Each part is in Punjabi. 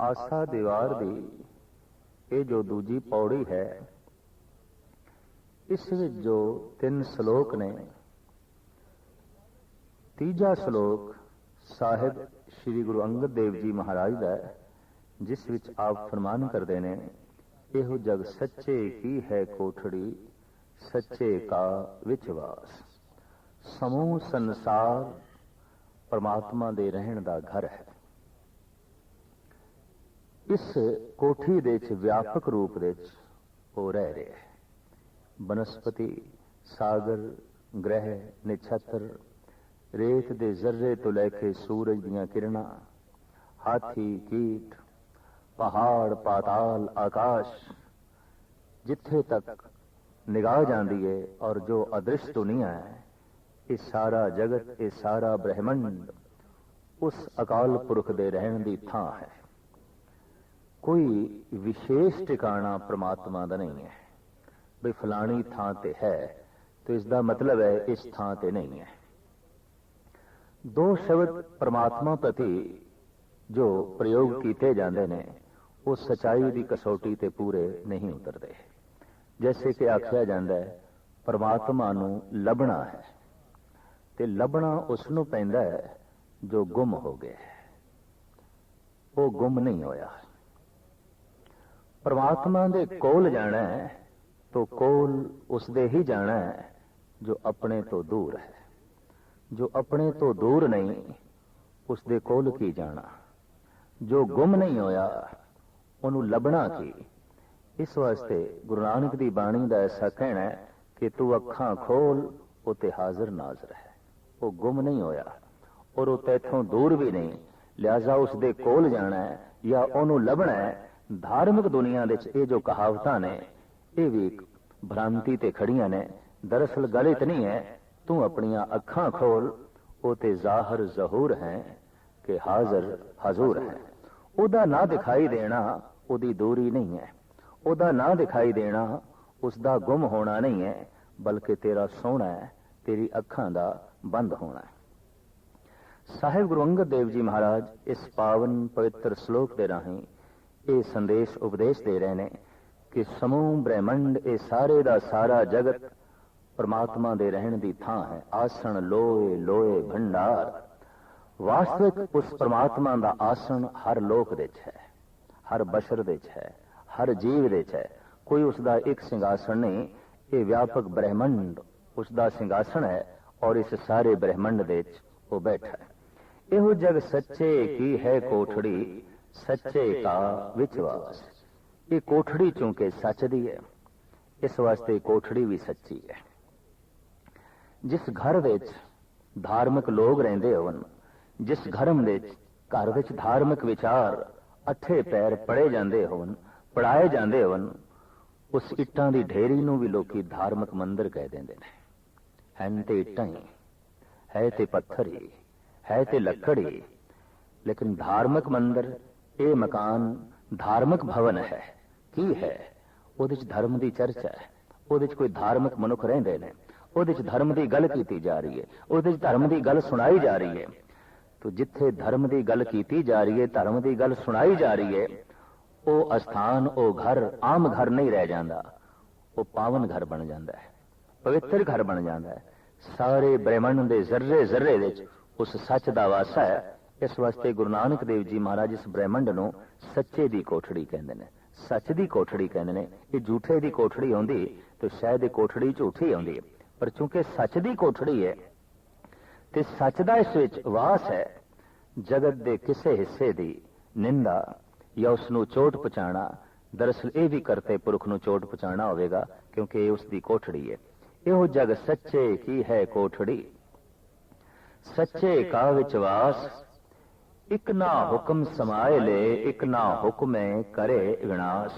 ਆਸਾ ਦੀਵਾਰ ਦੀ ਇਹ ਜੋ ਦੂਜੀ ਪੌੜੀ ਹੈ, ਇਸ ਵਿੱਚ ਜੋ ਤਿੰਨ ਸ਼ਲੋਕ ਨੇ, ਤੀਜਾ ਸ਼ਲੋਕ ਸਾਹਿਬ ਸ੍ਰੀ ਗੁਰੂ ਅੰਗਦ ਦੇਵ ਜੀ ਮਹਾਰਾਜ ਦਾ ਹੈ, ਜਿਸ ਵਿੱਚ ਆਪ ਫਰਮਾਨ ਕਰਦੇ ਨੇ, ਇਹੋ ਜਗ ਸੱਚੇ ਕੀ ਹੈ ਕੋਠੜੀ, ਸੱਚੇ ਕਾ ਵਿਚਵਾਸ ਸਮੂਹ ਸੰਸਾਰ ਪਰਮਾਤਮਾ ਦੇ ਰਹਿਣ ਦਾ ਘਰ ਹੈ। ਇਸ ਕੋਠੀ ਦੇ ਵਿੱਚ ਵਿਆਪਕ ਰੂਪ ਦੇ ਵਿੱਚ ਉਹ ਰਹਿ ਰਿਹਾ ਹੈ। ਬਨਸਪਤੀ, ਸਾਗਰ, ਗ੍ਰਹਿ, ਨਿਛਤਰ, ਰੇਤ ਦੇ ਜ਼ਰਰੇ ਤੋਂ ਲੈ ਕੇ ਸੂਰਜ ਦੀਆਂ ਕਿਰਨਾਂ ਹਾਥੀ, ਕੀਟ, ਪਹਾੜ, ਪਾਤਾਲ, ਆਕਾਸ਼, ਜਿੱਥੇ ਤੱਕ ਨਿਗਾਹ ਜਾਂਦੀ ਹੈ ਔਰ ਜੋ ਅਦ੍ਰਿਸ਼ ਦੁਨੀਆ ਹੈ ਇਹ ਸਾਰਾ ਜਗਤ, ਇਹ ਸਾਰਾ ਬ੍ਰਹਿਮੰਡ ਉਸ ਅਕਾਲ ਪੁਰਖ ਦੇ ਰਹਿਣ ਦੀ ਥਾਂ ਹੈ। ਕੋਈ ਵਿਸ਼ੇਸ਼ ਟਿਕਾਣਾ ਪ੍ਰਮਾਤਮਾ ਦਾ ਨਹੀਂ ਹੈ। ਵੀ ਫਲਾਣੀ ਥਾਂ ਤੇ ਹੈ, ਤੇ ਇਸ ਦਾ ਮਤਲਬ ਹੈ ਇਸ ਥਾਂ ਤੇ ਨਹੀਂ ਹੈ। ਦੋ ਸ਼ਬਦ ਪ੍ਰਮਾਤਮਾ ਪ੍ਰਤੀ ਜੋ ਪ੍ਰਯੋਗ ਕੀਤੇ ਜਾਂਦੇ ਨੇ, ਉਹ ਸਚਾਈ ਦੀ ਕਸੌਟੀ ਤੇ ਪੂਰੇ ਨਹੀਂ ਉਤਰਦੇ। ਜੈਸੇ ਕਿ ਆਖਿਆ ਜਾਂਦਾ ਹੈ, ਪ੍ਰਮਾਤਮਾ ਨੂੰ ਲੱਭਣਾ ਹੈ, ਤੇ ਲੱਭਣਾ ਉਸ ਨੂੰ ਪੈਂਦਾ ਹੈ ਜੋ ਗੁੰਮ ਹੋ ਗਿਆ ਉਹ ਗੁੰਮ ਨਹੀਂ ਹੋਇਆ। ਪਰਮਾਤਮਾ ਦੇ ਕੋਲ ਜਾਣਾ ਹੈ, ਤੋ ਕੋਲ ਉਸ ਦੇ ਹੀ ਜਾਣਾ ਹੈ, ਜੋ ਆਪਣੇ ਤੋਂ ਦੂਰ ਹੈ। ਜੋ ਆਪਣੇ ਤੋਂ ਦੂਰ ਨਹੀਂ ਉਸ ਦੇ ਕੋਲ ਕੀ ਜਾਣਾ? ਜੋ ਗੁੰਮ ਨਹੀਂ ਹੋਇਆ, ਉਹਨੂੰ ਲੱਭਣਾ ਕੀ? ਇਸ ਵਾਸਤੇ ਗੁਰੂ ਨਾਨਕ ਦੀ ਬਾਣੀ ਦਾ ਐਸਾ ਕਹਿਣਾ ਹੈ ਕਿ ਤੂੰ ਅੱਖਾਂ ਖੋਲ ਉਹ ਤੇ ਹਾਜ਼ਰ ਨਾਜ਼ਰ ਹੈ। ਉਹ ਗੁੰਮ ਨਹੀਂ ਹੋਇਆ, ਔਰ ਉਹ ਤੇਥੋਂ ਦੂਰ ਵੀ ਨਹੀਂ, ਲਿਆਜ਼ਾ ਉਸ ਦੇ ਕੋਲ ਜਾਣਾ ਹੈ, ਜਾਂ ਉਹਨੂੰ ਲੱਭਣਾ ਹੈ ਧਾਰਮਿਕ ਦੁਨੀਆ ਵਿੱਚ ਇਹ ਜੋ ਕਹਾਵਤਾਂ ਨੇ, ਇਹ ਵੀ ਭ੍ਰਾਂਤੀ ਤੇ ਖੜੀਆਂ ਨੇ। ਦਰਅਸਲ ਗਲਤ ਨਹੀਂ ਹੈ, ਤੂੰ ਆਪਣੀਆਂ ਅੱਖਾਂ ਖੋਲ ਉਹ ਤੇ ਜ਼ਾਹਰ ਜ਼ਹੂਰ ਹੈ ਕਿ ਹਾਜ਼ਰ ਹਜ਼ੂਰ ਹੈ। ਉਹਦਾ ਨਾ ਦਿਖਾਈ ਦੇਣਾ ਉਹਦੀ ਦੂਰੀ ਨਹੀਂ ਹੈ। ਉਹਦਾ ਨਾ ਦਿਖਾਈ ਦੇਣਾ ਉਸ ਦਾ ਗੁੰਮ ਹੋਣਾ ਨਹੀਂ ਹੈ, ਬਲਕਿ ਤੇਰਾ ਸੋਹਣਾ ਹੈ, ਤੇਰੀ ਅੱਖਾਂ ਦਾ ਬੰਦ ਹੋਣਾ ਹੈ। ਸਾਹਿਬ ਗੁਰੂ ਅੰਗਦ ਦੇਵ ਜੀ ਮਹਾਰਾਜ ਇਸ ਪਾਵਨ ਪਵਿੱਤਰ ਸ਼ਲੋਕ ਦੇ ਰਾਹੀਂ ਇਹ ਸੰਦੇਸ਼ ਉਪਦੇਸ਼ ਦੇ ਰਹੇ ਨੇ ਕਿ ਸਮੂਹ ਬ੍ਰਹਿਮੰਡ ਇਹ ਸਾਰੇ ਦਾ ਸਾਰਾ ਜਗਤ ਪਰਮਾਤਮਾ ਦੇ ਰਹਿਣ ਦੀ ਥਾਂ ਹੈ। ਆਸਣ ਲੋਏ ਲੋਏ ਭੰਡਾਰ। ਵਾਸਤਵਿਕ ਉਸ ਪਰਮਾਤਮਾ ਦਾ ਆਸਣ ਹਰ ਲੋਕ ਵਿੱਚ ਹੈ, ਹਰ ਬਸ਼ਰ ਦੇ ਵਿੱਚ ਹੈ, ਹਰ ਜੀਵ ਦੇ ਵਿੱਚ ਹੈ। ਕੋਈ ਉਸ ਦਾ ਇੱਕ ਸਿੰਘਾਸਣ ਨਹੀਂ, ਇਹ ਵਿਆਪਕ ਬ੍ਰਹਿਮੰਡ ਉਸ ਦਾ ਸਿੰਘਾਸਣ ਹੈ ਔਰ ਇਸ ਸਾਰੇ ਬ੍ਰਹਿਮੰਡ ਦੇ ਵਿੱਚ ਉਹ ਬੈਠਾ ਹੈ। ਇਹੋ ਜਗ ਸੱਚੇ ਕੀ ਹੈ ਕੋਠੜੀ ਸੱਚੇ ਕਾ ਵਿਚਵਾਸ ਇਹ ਕੋਠੜੀ ਚੂੰਕਿ ਸੱਚ ਦੀ ਹੈ। ਇਸ ਵਾਸਤੇ ਕੋਠੜੀ ਵੀ ਸੱਚੀ ਹੈ। ਜਿਸ ਘਰ ਵਿੱਚ ਧਾਰਮਿਕ ਲੋਕ ਰਹਿੰਦੇ ਹੋਣ, ਜਿਸ ਘਰਮ ਵਿੱਚ ਘਰ ਵਿੱਚ ਧਾਰਮਿਕ ਵਿਚਾਰ ਅੱਠੇ ਪੈਰ ਪੜੇ ਜਾਂਦੇ ਹੋਣ, ਪੜਾਏ ਜਾਂਦੇ ਹੋਣ, ਉਸ ਇੱਟਾਂ ਦੀ ਢੇਰੀ ਨੂੰ ਵੀ ਲੋਕੀ ਧਾਰਮਿਕ ਮੰਦਿਰ ਕਹਿ ਦਿੰਦੇ ਨੇ। ਹਨ ਤੇ ਇੱਟਾਂ ਹੀ, ਹੈ ਤੇ ਪੱਥਰ ਹੀ, ਹੈ ਤੇ ਲੱਕੜ ਲੱਕੜੀ ਲੇਕਿਨ ਧਾਰਮਿਕ ਮੰਦਿਰ ਇਹ ਮਕਾਨ ਧਾਰਮਿਕ ਭਵਨ ਹੈ। ਕੀ ਹੈ? ਉਹਦੇ ਵਿੱਚ ਧਰਮ ਦੀ ਚਰਚਾ ਹੈ। ਉਹਦੇ ਵਿੱਚ ਕੋਈ ਧਾਰਮਿਕ ਮਨੁੱਖ ਰਹਿੰਦੇ ਨੇ। ਉਹਦੇ ਵਿੱਚ ਧਰਮ ਦੀ ਗੱਲ ਕੀਤੀ ਜਾ ਰਹੀ ਹੈ। ਉਹਦੇ ਵਿੱਚ ਧਰਮ ਦੀ ਗੱਲ ਸੁਣਾਈ ਜਾ ਰਹੀ ਹੈ। ਤੋ ਜਿੱਥੇ ਧਰਮ ਦੀ ਗੱਲ ਕੀਤੀ ਜਾ ਰਹੀ ਹੈ, ਧਰਮ ਦੀ ਗੱਲ ਸੁਣਾਈ ਜਾ ਰਹੀ ਹੈ, ਉਹ ਅਸਥਾਨ, ਉਹ ਘਰ, ਆਮ ਘਰ ਨਹੀਂ ਰਹਿ ਜਾਂਦਾ। ਉਹ ਪਾਵਨ ਘਰ ਬਣ ਜਾਂਦਾ ਹੈ। ਪਵਿੱਤਰ ਘਰ ਬਣ ਜਾਂਦਾ ਹੈ। ਸਾਰੇ ਬ੍ਰਹਿਮੰਡ ਦੇ ਜ਼ਰਰੇ ਜ਼ਰਰੇ ਵਿੱਚ ਉਸ ਸੱਚ ਦਾ ਵਾਸਾ ਹੈ। ਇਸ ਵਾਸਤੇ ਗੁਰੂ ਨਾਨਕ ਦੇਵ ਜੀ ਮਹਾਰਾਜ ਇਸ ਬ੍ਰਹਿਮੰਡ ਨੂੰ ਸੱਚੇ ਦੀ ਕੋਠੜੀ ਕਹਿੰਦੇ ਨੇ। ਸੱਚ ਦੀ ਕੋਠੜੀ ਕਹਿੰਦੇ ਨੇ। ਇਹ ਝੂਠੇ ਦੀ ਕੋਠੜੀ ਆਉਂਦੀ, ਤੇ ਸ਼ਾਇਦ ਇਹ ਕੋਠੜੀ ਝੂਠੀ ਹੁੰਦੀ ਹੈ। ਪਰ ਚੂੰਕਿ ਸੱਚ ਦੀ ਕੋਠੜੀ ਹੈ, ਤੇ ਸੱਚ ਦਾ ਇਸ ਵਿੱਚ ਵਾਸ ਹੈ, ਜਗਤ ਦੇ ਕਿਸੇ ਹਿੱਸੇ ਦੀ ਨਿੰਦਾ ਜਾਂ ਉਸ ਨੂੰ ਚੋਟ ਪਹੁੰਚਾਣਾ ਦਰਅਸਲ ਇਹ ਵੀ ਕਰਤੇ ਪੁਰਖ ਨੂੰ ਚੋਟ ਪਹੁੰਚਾਣਾ ਹੋਵੇਗਾ, ਕਿਉਂਕਿ ਇਹ ਉਸ ਦੀ ਕੋਠੜੀ ਹੈ। ਇਹੋ ਜਗ ਸੱਚੇ ਕੀ ਹੈ ਕੋਠੜੀ? ਸੱਚੇ ਕਾ ਵਿਚਵਾਸ ਇਕ ਨਾ ਹੁਕਮ ਸਮਾਏ ਲੈ, ਇਕ ਨਾ ਹੁਕਮੇ ਕਰੇ ਵਿਨਾਸ਼।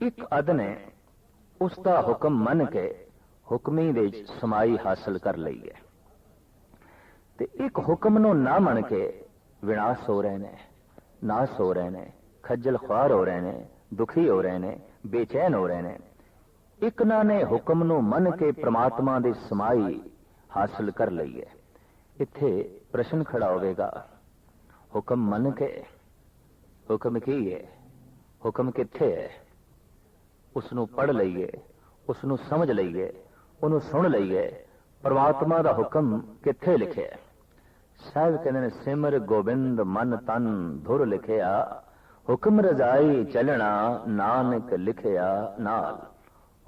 ਇੱਕ ਅਦਨੇ ਉਸ ਦਾ ਹੁਕਮ ਮੰਨ ਕੇ ਹੁਕਮੀ ਦੇ ਸਮਾਈ ਹਾਸਲ ਕਰ ਲਈ ਹੈ ਤੇ ਇੱਕ ਹੁਕਮ ਨੂੰ ਨਾ ਮੰਨ ਕੇ ਵਿਨਾਸ਼ ਹੋ ਰਹੇ ਨੇ, ਨਾਸ ਹੋ ਰਹੇ ਨੇ, ਖੱਜਲ ਖੁਆਰ ਹੋ ਰਹੇ ਨੇ, ਦੁਖੀ ਹੋ ਰਹੇ ਨੇ, ਬੇਚੈਨ ਹੋ ਰਹੇ ਨੇ। ਇੱਕ ਨਾ ਨੇ ਹੁਕਮ ਨੂੰ ਮੰਨ ਕੇ ਪ੍ਰਮਾਤਮਾ ਦੀ ਸਮਾਈ ਹਾਸਲ ਕਰ ਲਈ ਹੈ ਇੱਥੇ ਪ੍ਰਸ਼ਨ ਖੜਾ ਹੋਵੇਗਾ ਹੁਕਮ ਮੰਨ ਕੇ, ਹੁਕਮ ਕੀ ਹੈ ਹੁਕਮ ਕਿੱਥੇ ਹੈ? ਉਸ ਨੂੰ ਪੜ ਲਈਏ ਉਸ ਨੂੰ ਸਮਝ ਲਈਏ, ਉਹਨੂੰ ਸੁਣ ਲਈਏ, ਪਰਮਾਤਮਾ ਦਾ ਹੁਕਮ ਕਿੱਥੇ ਲਿਖਿਆ? ਹੈ ਸਾਹਿਬ ਕਹਿੰਦੇ ਨੇ, ਸਿਮਰ ਗੋਬਿੰਦ ਮਨ ਤਨ ਧੁਰ ਲਿਖਿਆ, ਹੁਕਮ ਰਜ਼ਾਈ ਚੱਲਣਾ ਨਾਨਕ ਲਿਖਿਆ ਨਾਲ।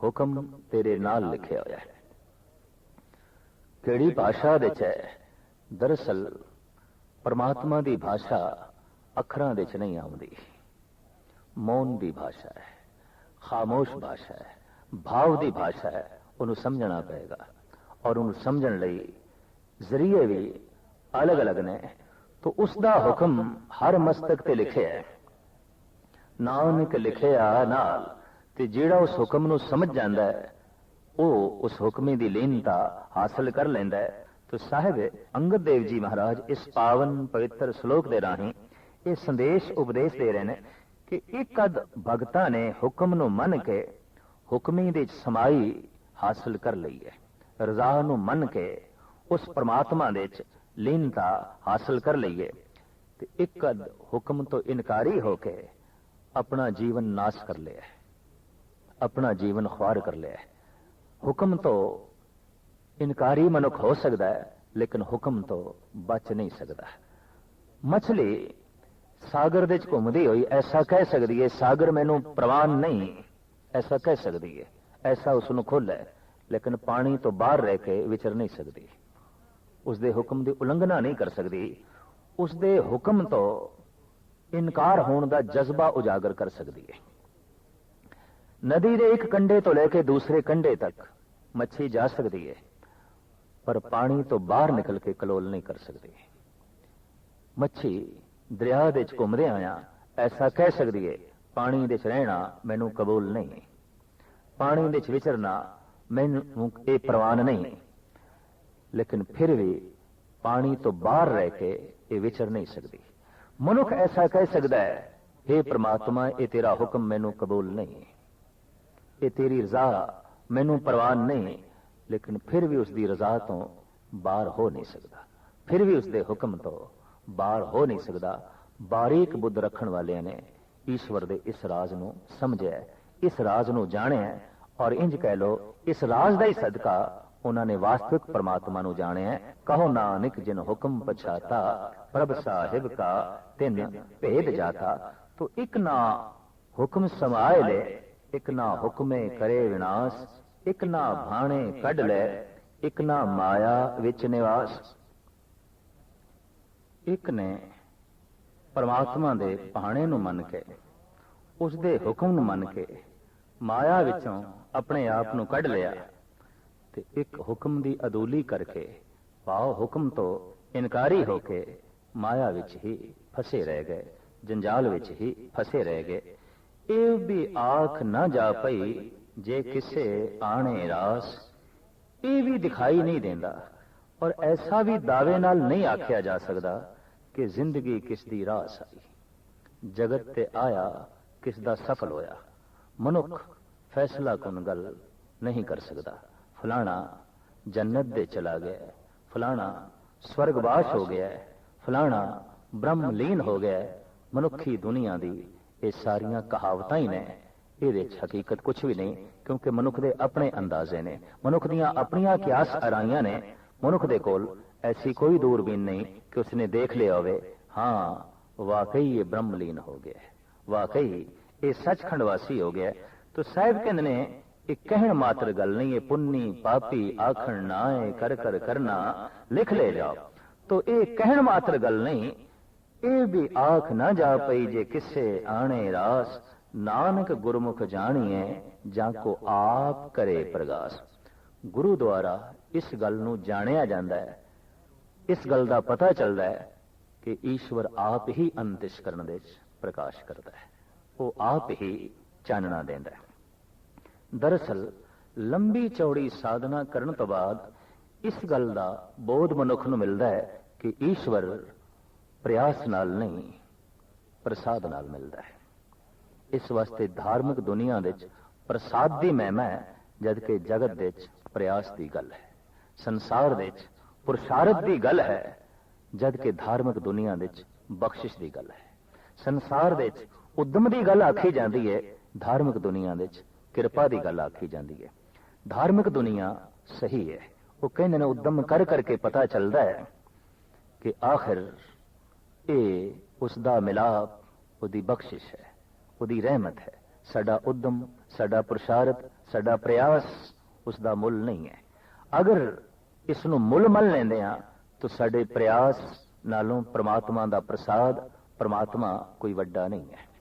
ਹੁਕਮ ਤੇਰੇ ਨਾਲ ਲਿਖਿਆ ਹੋਇਆ ਹੈ। ਕਿਹੜੀ ਭਾਸ਼ਾ ਵਿੱਚ ਹੈ? ਦਰਅਸਲ ਪਰਮਾਤਮਾ ਦੀ ਭਾਸ਼ਾ ਅੱਖਰਾਂ ਦੇ ਚ ਨਹੀਂ ਆਉਂਦੀ। ਮੌਨ ਦੀ ਭਾਸ਼ਾ ਹੈ, ਖਾਮੋਸ਼ ਭਾਸ਼ਾ ਹੈ, ਭਾਵ ਦੀ ਭਾਸ਼ਾ ਹੈ, ਉਹਨੂੰ ਸਮਝਣਾ ਪਏਗਾ। ਔਰ ਉਹਨੂੰ ਸਮਝਣ ਲਈ ਜ਼ਰੀਏ ਵੀ ਅਲੱਗ-ਅਲੱਗ ਨੇ। ਤੋ ਉਸ ਦਾ ਹੁਕਮ ਹਰ ਮਸਤਕ ਤੇ ਲਿਖਿਆ ਹੈ। ਨਾਨਕ ਲਿਖਿਆ ਨਾਲ ਤੇ ਜਿਹੜਾ ਉਸ ਹੁਕਮ ਨੂੰ ਸਮਝ ਜਾਂਦਾ ਹੈ, ਉਹ ਉਸ ਹੁਕਮੇ ਦੀ ਲੀਨਤਾ ਹਾਸਲ ਕਰ ਲੈਂਦਾ ਹੈ। ਤੋ ਸਾਹਿਬ, ਅੰਗਦ ਦੇਵ ਜੀ ਮਹਾਰਾਜ ਇਸ ਪਾਵਨ ਪਵਿੱਤਰ ਸ਼ਲੋਕ ਦੇ ਰਾਹੀਂ ਇਹ ਸੰਦੇਸ਼ ਉਪਦੇਸ਼ ਦੇ ਰਹੇ ਨੇ ਕਿ ਇੱਕ ਅਦ ਭਗਤਾਂ ਨੇ ਹੁਕਮ ਨੂੰ ਮੰਨ ਕੇ ਹੁਕਮੀ ਦੇ ਸਮਾਈ ਹਾਸਲ ਕਰ ਲਈ ਹੈ। ਰਜ਼ਾ ਨੂੰ ਮੰਨ ਕੇ ਉਸ ਪ੍ਰਮਾਤਮਾ ਦੇ ਵਿੱਚ ਲੀਨਤਾ ਹਾਸਲ ਕਰ ਲਈਏ ਤੇ ਇੱਕ ਅਦ ਹੁਕਮ ਤੋਂ ਇਨਕਾਰੀ ਹੋ ਕੇ ਆਪਣਾ ਜੀਵਨ ਨਾਸ਼ ਕਰ ਲਿਆ ਆਪਣਾ ਜੀਵਨ ਖਵਾਰ ਕਰ ਲਿਆ ਹੁਕਮ ਤੋਂ ਇਨਕਾਰੀ ਮਨੁੱਖ ਹੋ ਸਕਦਾ ਹੈ, ਲੇਕਿਨ ਹੁਕਮ ਤੋਂ ਬਚ ਨਹੀਂ ਸਕਦਾ। ਮਛਲੀ ਸਾਗਰ ਦੇ ਵਿੱਚ ਘੁੰਮਦੀ ਹੋਈ ਐਸਾ ਕਹਿ ਸਕਦੀ ਹੈ ਸਾਗਰ ਮੈਨੂੰ ਪ੍ਰਵਾਨ ਨਹੀਂ। ਐਸਾ ਕਹਿ ਸਕਦੀ ਹੈ ਐਸਾ ਉਸ ਨੂੰ ਖੁੱਲ ਹੈ, ਲੇਕਿਨ ਪਾਣੀ ਤੋਂ ਬਾਹਰ ਰਹਿ ਕੇ ਵਿਚਰ ਨਹੀਂ ਸਕਦੀ। ਉਸ ਦੇ ਹੁਕਮ ਦੀ ਉਲੰਘਣਾ ਨਹੀਂ ਕਰ ਸਕਦੀ। ਉਸ ਦੇ ਹੁਕਮ ਤੋਂ ਇਨਕਾਰ ਹੋਣ ਦਾ ਜਜ਼ਬਾ ਉਜਾਗਰ ਕਰ ਸਕਦੀ ਹੈ ਨਦੀ ਦੇ ਇੱਕ ਕੰਢੇ ਤੋਂ ਲੈ ਕੇ ਦੂਸਰੇ ਕੰਢੇ ਤੱਕ ਮੱਛੀ ਜਾ ਸਕਦੀ ਹੈ ਪਰ ਪਾਣੀ ਤੋਂ ਬਾਹਰ ਨਿਕਲ ਕੇ ਕਲੋਲ ਨਹੀਂ ਕਰ ਸਕਦੀ। ਮੱਛੀ ਦਰਿਆ ਦੇ ਵਿੱਚ ਘੁੰਮਦੇ ਆਇਆ, ਐਸਾ ਕਹਿ ਸਕਦੀ ਹੈ ਪਾਣੀ ਦੇ ਵਿੱਚ ਰਹਿਣਾ ਮੈਨੂੰ ਕਬੂਲ ਨਹੀਂ। ਪਾਣੀ ਦੇ ਵਿੱਚ ਵਿਚਰਨਾ ਮੈਨੂੰ ਇਹ ਪ੍ਰਵਾਨ ਨਹੀਂ। ਲੇਕਿਨ ਫਿਰ ਵੀ ਪਾਣੀ ਤੋਂ ਬਾਹਰ ਰਹਿ ਕੇ ਇਹ ਵਿਚਰ ਨਹੀਂ ਸਕਦੀ। ਮਨੁੱਖ ਐਸਾ ਕਹਿ ਸਕਦਾ ਹੈ हे ਪ੍ਰਮਾਤਮਾ, ਇਹ ਤੇਰਾ ਹੁਕਮ ਮੈਨੂੰ ਕਬੂਲ ਨਹੀਂ। ਇਹ ਤੇਰੀ ਰਜ਼ਾ, ਮੈਨੂੰ ਪ੍ਰਵਾਨ ਨਹੀਂ। ਲੇਕਿਨ ਫਿਰ ਵੀ ਉਸ ਦੀ ਰਜ਼ਾ ਤੋਂ ਬਾਹਰ ਹੋ ਨਹੀਂ ਸਕਦਾ। ਫਿਰ ਵੀ ਉਸ ਦੇ ਹੁਕਮ ਤੋਂ ਬਾਹਰ ਹੋ ਨਹੀਂ ਸਕਦਾ। ਬਾਰੀਕ ਬੁੱਧ ਰੱਖਣ ਵਾਲਿਆਂ ਨੇ ਈਸ਼ਵਰ ਦੇ ਇਸ ਰਾਜ ਨੂੰ ਸਮਝਿਆ ਇਸ ਰਾਜ ਨੂੰ ਜਾਣਿਆ ਔਰ ਇੰਜ ਕਹਿ ਲੋ ਇਸ ਰਾਜ ਦਾ ਹੀ ਸਦਕਾ ਉਹਨਾਂ ਨੇ ਵਾਸਤਵਿਕ ਪਰਮਾਤਮਾ ਨੂੰ ਜਾਣਿਆ ਕਹੋ ਨਾਨਕ, ਜਿਨ ਹੁਕਮ ਪਛਾਤਾ, ਪ੍ਰਭ ਸਾਹਿਬ ਕਾ ਤਿੰਨ ਭੇਦ ਜਾਤਾ। ਤੋ ਇੱਕ ਨਾ ਹੁਕਮ ਸਮਾਏ ਲੈ, ਇੱਕ ਨਾ ਹੁਕਮੇ ਕਰੇ ਵਿਨਾਸ਼ ਇੱਕ ਨਾ ਭਾਣੇ ਕੱਢ ਲੈ ਇੱਕ ਨਾ ਮਾਇਆ ਵਿੱਚ ਨਿਵਾਸ। ਇੱਕ ਨੇ ਪਰਮਾਤਮਾ ਦੇ ਭਾਣੇ ਨੂੰ ਮੰਨ ਕੇ ਉਸ ਦੇ ਹੁਕਮ ਨੂੰ ਮੰਨ ਕੇ ਮਾਇਆ ਵਿੱਚੋਂ ਆਪਣੇ ਆਪ ਨੂੰ ਕੱਢ ਲਿਆ। ਤੇ ਇੱਕ ਹੁਕਮ ਦੀ ਅਦੂਲੀ ਕਰਕੇ ਪਾਉ ਹੁਕਮ ਤੋਂ ਇਨਕਾਰੀ ਹੋ ਕੇ ਮਾਇਆ ਵਿੱਚ ਹੀ ਫਸੇ ਰਹਿ ਗਏ ਜੰਜਾਲ ਵਿੱਚ ਹੀ ਫਸੇ ਰਹਿ ਗਏ। ਇਹ ਵੀ ਆਖ ਨਾ ਜਾ ਪਈ ਜੇ ਕਿਸੇ ਆਣੇ ਰਾਸ ਇਹ ਵੀ ਦਿਖਾਈ ਨਹੀਂ ਦਿੰਦਾ ਔਰ ਐਸਾ ਵੀ ਦਾਅਵੇ ਨਾਲ ਨਹੀਂ ਆਖਿਆ ਜਾ ਸਕਦਾ ਕਿ ਜ਼ਿੰਦਗੀ ਕਿਸ ਦੀ ਰਾਸ ਆਈ। ਜਗਤ ਤੇ ਆਇਆ ਕਿਸ ਦਾ ਸਫਲ ਹੋਇਆ। ਮਨੁੱਖ ਫੈਸਲਾ ਕੁਨ ਗੱਲ ਨਹੀਂ ਕਰ ਸਕਦਾ। ਫਲਾਣਾ ਜੰਨਤ ਦੇ ਚਲਾ ਗਿਆ ਫਲਾਣਾ ਸਵਰਗਵਾਸ ਹੋ ਗਿਆ ਫਲਾਣਾ ਬ੍ਰਹਮ ਲੀਨ ਹੋ ਗਿਆ ਮਨੁੱਖੀ ਦੁਨੀਆ ਦੀ ਇਹ ਸਾਰੀਆਂ ਕਹਾਵਤਾਂ ਹੀ ਨੇ। ਇਹਦੇ ਵਿੱਚ ਹਕੀਕਤ ਕੁਝ ਵੀ ਨਹੀਂ ਕਿਉਂਕਿ ਮਨੁੱਖ ਦੇ ਆਪਣੇ ਅੰਦਾਜ਼ੇ ਨੇ ਮਨੁੱਖ ਦੀਆਂ ਆਪਣੀਆਂ ਕਿਆਸ ਅਰਾਈਆਂ ਨੇ ਮਨੁੱਖ ਦੇ ਕੋਲ ਐਸੀ ਕੋਈ ਦੂਰਬੀਨ ਨਹੀਂ ਕਿ ਉਸਨੇ ਦੇਖ ਲਿਆ ਹੋਵੇ ਹਾਂ ਵਾਕਈ ਇਹ ਬ੍ਰਹਮ ਲੀਨ ਹੋ ਗਿਆ ਵਾਕਈ ਇਹ ਸੱਚਖੰਡ ਵਾਸੀ ਹੋ ਗਿਆ ਤੋ ਸਾਹਿਬ ਕਹਿੰਦੇ ਨੇ ਇਹ ਕਹਿਣ ਮਾਤਰ ਗੱਲ ਨਹੀਂ ਇਹ ਪੁੰਨੀ ਪਾਪੀ ਆਖਣ ਨਾਏ ਕਰ ਕਰ ਕਰਨਾ ਲਿਖ ਲੈ ਜਾਓ ਤੋ ਇਹ ਕਹਿਣ ਮਾਤਰ ਗੱਲ ਨਹੀਂ ਇਹ ਵੀ ਆਖ ਨਾ ਜਾ ਪਈ ਜੇ ਕਿਸੇ ਆਣੇ ਰਾਸ ਨਾਨਕ ਗੁਰਮੁਖ ਜਾਣੀਏ ਜਾਂ ਕੋ ਆਪ ਕਰੇ ਪ੍ਰਗਾਸ। ਗੁਰੂ ਦੁਆਰਾ ਇਸ ਗੱਲ ਨੂੰ ਜਾਣਿਆ ਜਾਂਦਾ ਹੈ। ਇਸ ਗੱਲ ਦਾ ਪਤਾ ਚੱਲਦਾ ਹੈ ਕਿ ਈਸ਼ਵਰ ਆਪ ਹੀ ਅੰਤਿਸ਼ ਕਰਨ ਦੇ ਵਿੱਚ ਪ੍ਰਕਾਸ਼ ਕਰਦਾ ਹੈ। ਉਹ ਆਪ ਹੀ ਚਾਨਣਾ ਦਿੰਦਾ ਹੈ। ਦਰਅਸਲ, ਲੰਬੀ ਚੌੜੀ ਸਾਧਨਾ ਕਰਨ ਤੋਂ ਬਾਅਦ ਇਸ ਗੱਲ ਦਾ ਬੋਧ ਮਨੁੱਖ ਨੂੰ ਮਿਲਦਾ ਹੈ ਕਿ ਈਸ਼ਵਰ ਪ੍ਰਯਾਸ ਨਾਲ ਨਹੀਂ, ਪ੍ਰਸਾਦ ਨਾਲ ਮਿਲਦਾ ਹੈ। ਇਸ ਵਾਸਤੇ ਧਾਰਮਿਕ ਦੁਨੀਆ ਵਿੱਚ ਪ੍ਰਸਾਦ ਦੀ ਮਹਿਮਾ ਹੈ, ਜਦਕਿ ਜਗਤ ਦੇ ਵਿੱਚ ਪ੍ਰਯਾਸ ਦੀ ਗੱਲ ਹੈ। ਸੰਸਾਰ ਦੇ ਵਿੱਚ ਪੁਰਸ਼ਾਰਥ ਦੀ ਗੱਲ ਹੈ, ਜਦਕਿ ਧਾਰਮਿਕ ਦੁਨੀਆ ਵਿੱਚ ਬਖਸ਼ਿਸ਼ ਦੀ ਗੱਲ ਹੈ। ਸੰਸਾਰ ਦੇ ਵਿੱਚ ਉਦਮ ਦੀ ਗੱਲ ਆਖੀ ਜਾਂਦੀ ਹੈ, ਧਾਰਮਿਕ ਦੁਨੀਆ ਵਿੱਚ ਕਿਰਪਾ ਦੀ ਗੱਲ ਆਖੀ ਜਾਂਦੀ ਹੈ। ਧਾਰਮਿਕ ਦੁਨੀਆ ਸਹੀ ਹੈ, ਉਹ ਕਹਿੰਦੇ ਨੇ ਉਦਮ ਕਰ ਕਰਕੇ ਪਤਾ ਚੱਲਦਾ ਹੈ ਕਿ ਆਖਿਰ ਇਹ ਉਸ ਦਾ ਮਿਲਾਪ, ਉਹਦੀ ਬਖਸ਼ਿਸ਼ ਹੈ। ਉਹਦੀ ਰਹਿਮਤ ਹੈ। ਸਾਡਾ ਉਦਮ, ਸਾਡਾ ਪ੍ਰਸ਼ਾਰਤ ਸਾਡਾ ਪ੍ਰਯਾਸ ਉਸ ਦਾ ਮੁੱਲ ਨਹੀਂ ਹੈ। ਅਗਰ ਇਸ ਨੂੰ ਮੁੱਲ ਮੰਨ ਲੈਂਦੇ ਆ ਤਾਂ ਸਾਡੇ ਪ੍ਰਯਾਸ ਨਾਲੋਂ ਪ੍ਰਮਾਤਮਾ ਦਾ ਪ੍ਰਸਾਦ, ਪ੍ਰਮਾਤਮਾ ਕੋਈ ਵੱਡਾ ਨਹੀਂ ਹੈ।